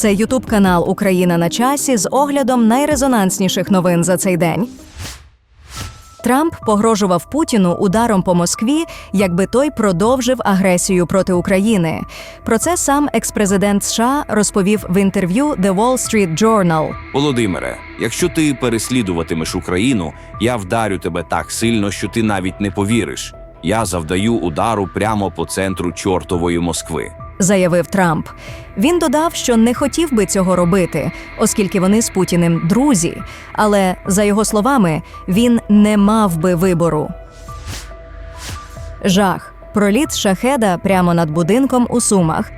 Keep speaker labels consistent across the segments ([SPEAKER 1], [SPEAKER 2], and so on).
[SPEAKER 1] Це Ютуб канал Україна на часі з оглядом найрезонансніших новин за цей день. Трамп погрожував Путіну ударом по Москві, якби той продовжив агресію проти України. Про це сам експрезидент США розповів в інтерв'ю The Wall Street Journal.
[SPEAKER 2] Володимире, якщо ти переслідуватимеш Україну, я вдарю тебе так сильно, що ти навіть не повіриш. Я завдаю удару прямо по центру чортової Москви.
[SPEAKER 1] Заявив Трамп. Він додав, що не хотів би цього робити, оскільки вони з Путіним друзі. Але за його словами, він не мав би вибору. Жах. Проліт шахеда прямо над будинком у Сумах.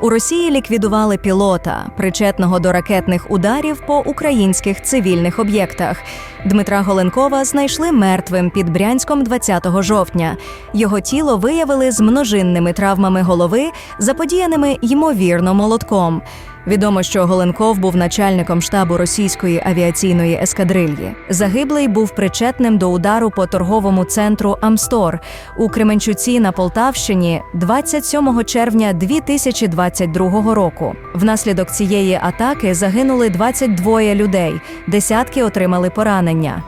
[SPEAKER 1] У Росії ліквідували пілота, причетного до ракетних ударів по українських цивільних об'єктах. Дмитра Голенкова знайшли мертвим під Брянськом 20 жовтня. Його тіло виявили з множинними травмами голови, заподіяними ймовірно молотком. Відомо, що Голенков був начальником штабу російської авіаційної ескадрильї. Загиблий був причетним до удару по торговому центру Амстор у Кременчуці на Полтавщині 27 червня 2022 року. Внаслідок цієї атаки загинули 22 людей, десятки отримали поранення.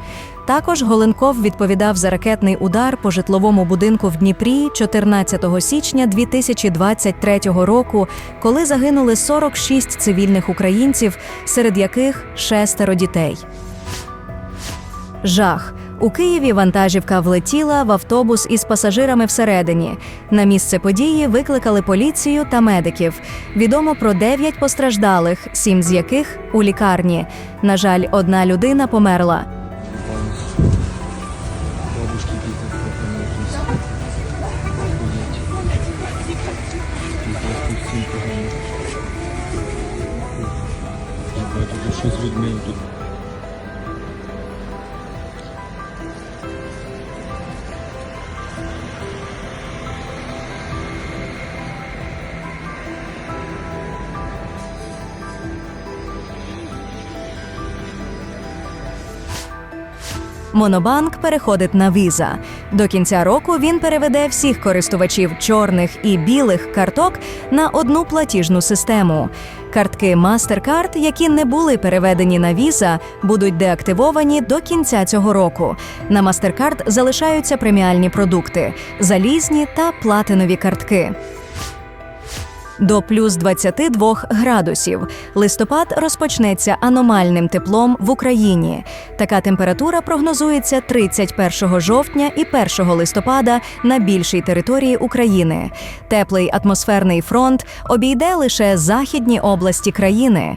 [SPEAKER 1] Також Голенков відповідав за ракетний удар по житловому будинку в Дніпрі 14 січня 2023 року, коли загинули 46 цивільних українців, серед яких шестеро дітей. Жах. У Києві вантажівка влетіла в автобус із пасажирами всередині. На місце події викликали поліцію та медиків. Відомо про дев'ять постраждалих, сім з яких у лікарні. На жаль, одна людина померла.
[SPEAKER 3] Що з людьми тут?
[SPEAKER 1] Монобанк переходить на віза. До кінця року він переведе всіх користувачів чорних і білих карток на одну платіжну систему. Картки MasterCard, які не були переведені на віза, будуть деактивовані до кінця цього року. На MasterCard залишаються преміальні продукти, залізні та платинові картки. До плюс 22 градусів. Листопад розпочнеться аномальним теплом в Україні. Така температура прогнозується 31 жовтня і 1 листопада на більшій території України. Теплий атмосферний фронт обійде лише західні області країни.